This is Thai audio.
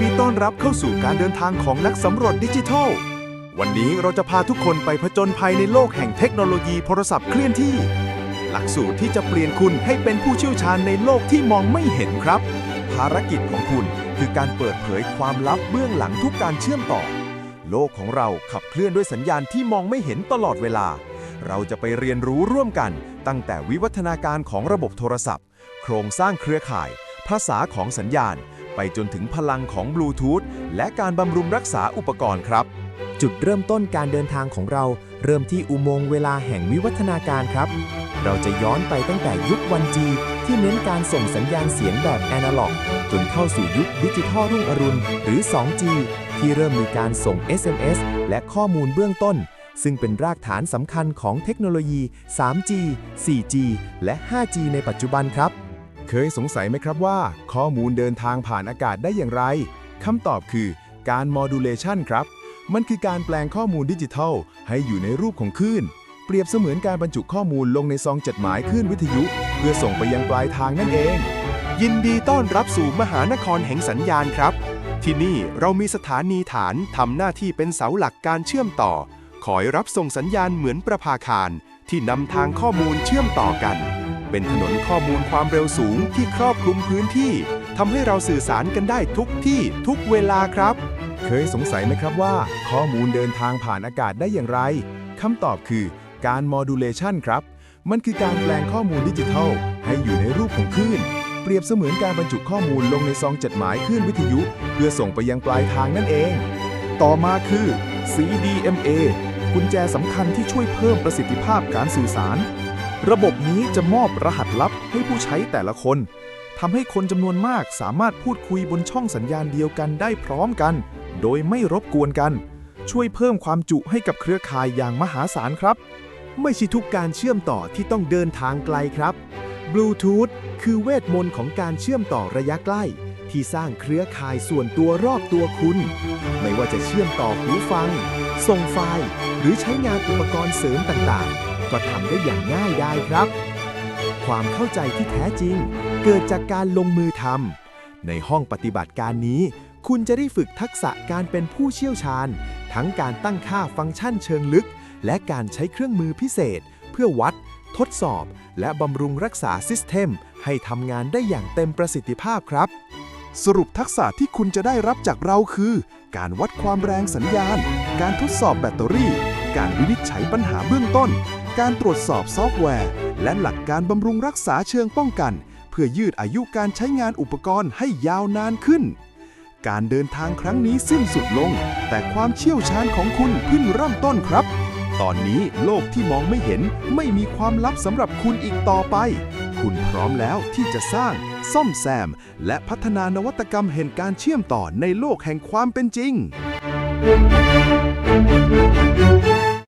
ดีต้อนรับเข้าสู่การเดินทางของนักสำรวจดิจิทัล วันนี้เราจะพาทุกคนไปผจญภัยในโลกแห่งเทคโนโลยีโทรศัพท์เคลื่อนที่ หลักสูตรที่จะเปลี่ยนคุณให้เป็นผู้เชี่ยวชาญในโลกที่มองไม่เห็นครับ ภารกิจของคุณคือการเปิดเผยความลับเบื้องหลังทุกการเชื่อมต่อ โลกของเราขับเคลื่อนด้วยสัญญาณที่มองไม่เห็นตลอดเวลา เราจะไปเรียนรู้ร่วมกัน ตั้งแต่วิวัฒนาการของระบบโทรศัพท์ โครงสร้างเครือข่าย ภาษาของสัญญาณ ไปจนถึงพลังของบลูทูธและการบำรุงรักษาอุปกรณ์ครับ จุดเริ่มต้นการเดินทางของเรา เริ่มที่อุโมงค์เวลาแห่งวิวัฒนาการครับ เราจะย้อนไปตั้งแต่ยุค 1G ที่เน้นการส่งสัญญาณเสียงแบบแอนะล็อกจนเข้าสู่ยุคดิจิทัลรุ่งอรุณ หรือ 2G ที่เริ่มมีการส่ง SMS และข้อมูลเบื้องต้น ซึ่งเป็นรากฐานสำคัญของเทคโนโลยี 3G 4G และ 5G ในปัจจุบันครับ เคยสงสัยไหมครับว่า ข้อมูลเดินทางผ่านอากาศได้อย่างไร คำตอบคือการ modulation ครับ มันคือการแปลงข้อมูลดิจิทัล ให้อยู่ในรูปของคลื่น เปรียบเสมือนการบรรจุข้อมูลลงในซองจดหมายคลื่นวิทยุ เพื่อส่งไปยังปลายทางนั่นเอง ยินดีต้อนรับสู่มหานครแห่งสัญญาณครับ ที่นี่เรามีสถานีฐานทำหน้าที่เป็นเสาหลักการเชื่อมต่อ คอยรับส่งสัญญาณเหมือนประภาคาร ที่นำทางข้อมูลเชื่อมต่อกัน เป็นถนนข้อมูลความเร็วสูงที่ครอบคลุมพื้นที่ทำให้เราสื่อสารกันได้ทุกที่ทุกเวลาครับ เคยสงสัยไหมครับว่า ข้อมูลเดินทางผ่านอากาศได้อย่างไรคำตอบคือการ modulation ครับ มันคือการแปลงข้อมูลดิจิทัล ให้อยู่ในรูปของคลื่น เปรียบเสมือนการบรรจุข้อมูลลงในซองจดหมายคลื่นวิทยุ เพื่อส่งไปยังปลายทางนั่นเอง ต่อมาคือ CDMA กุญแจสำคัญที่ช่วยเพิ่มประสิทธิภาพการสื่อสาร ระบบนี้จะมอบรหัสลับให้ผู้ใช้แต่ละคนทำให้คนจำนวนมากสามารถพูดคุยบนช่องสัญญาณเดียวกันได้พร้อมกัน โดยไม่รบกวนกัน ช่วยเพิ่มความจุให้กับเครือข่ายอย่างมหาศาลครับ ไม่ใช่ทุกการเชื่อมต่อที่ต้องเดินทางไกลครับบลูทูธคือเวทมนต์ของการเชื่อมต่อระยะใกล้ ที่สร้างเครือข่ายส่วนตัวรอบตัวคุณ ไม่ว่าจะเชื่อมต่อหูฟัง ส่งไฟล์ หรือใช้งานอุปกรณ์เสริมต่างๆ ก็ทำได้อย่างง่ายได้ครับ ความเข้าใจที่แท้จริง เกิดจากการลงมือทำในห้องปฏิบัติการนี้ คุณจะได้ฝึกทักษะการเป็นผู้เชี่ยวชาญ ทั้งการตั้งค่าฟังก์ชันเชิงลึก และการใช้เครื่องมือพิเศษ เพื่อวัด ทดสอบ และบำรุงรักษาซิสเต็มให้ทำงานได้อย่างเต็มประสิทธิภาพครับสรุปทักษะที่คุณจะได้รับจากเราคือ การวัดความแรงสัญญาณ การทดสอบแบตเตอรี่ การวินิจฉัยปัญหาเบื้องต้น การตรวจสอบซอฟต์แวร์ และหลักการบำรุงรักษาเชิงป้องกัน เพื่อยืดอายุการใช้งานอุปกรณ์ให้ยาวนานขึ้น การเดินทางครั้งนี้สิ้นสุดลง แต่ความเชี่ยวชาญของคุณเพิ่งเริ่มต้นครับ ตอนนี้โลกที่มองไม่เห็นไม่มีความลับสำหรับคุณอีกต่อไป คุณพร้อมแล้วที่จะสร้าง ซ่อมแซม และพัฒนานวัตกรรมแห่งการเชื่อมต่อในโลกแห่งความเป็นจริง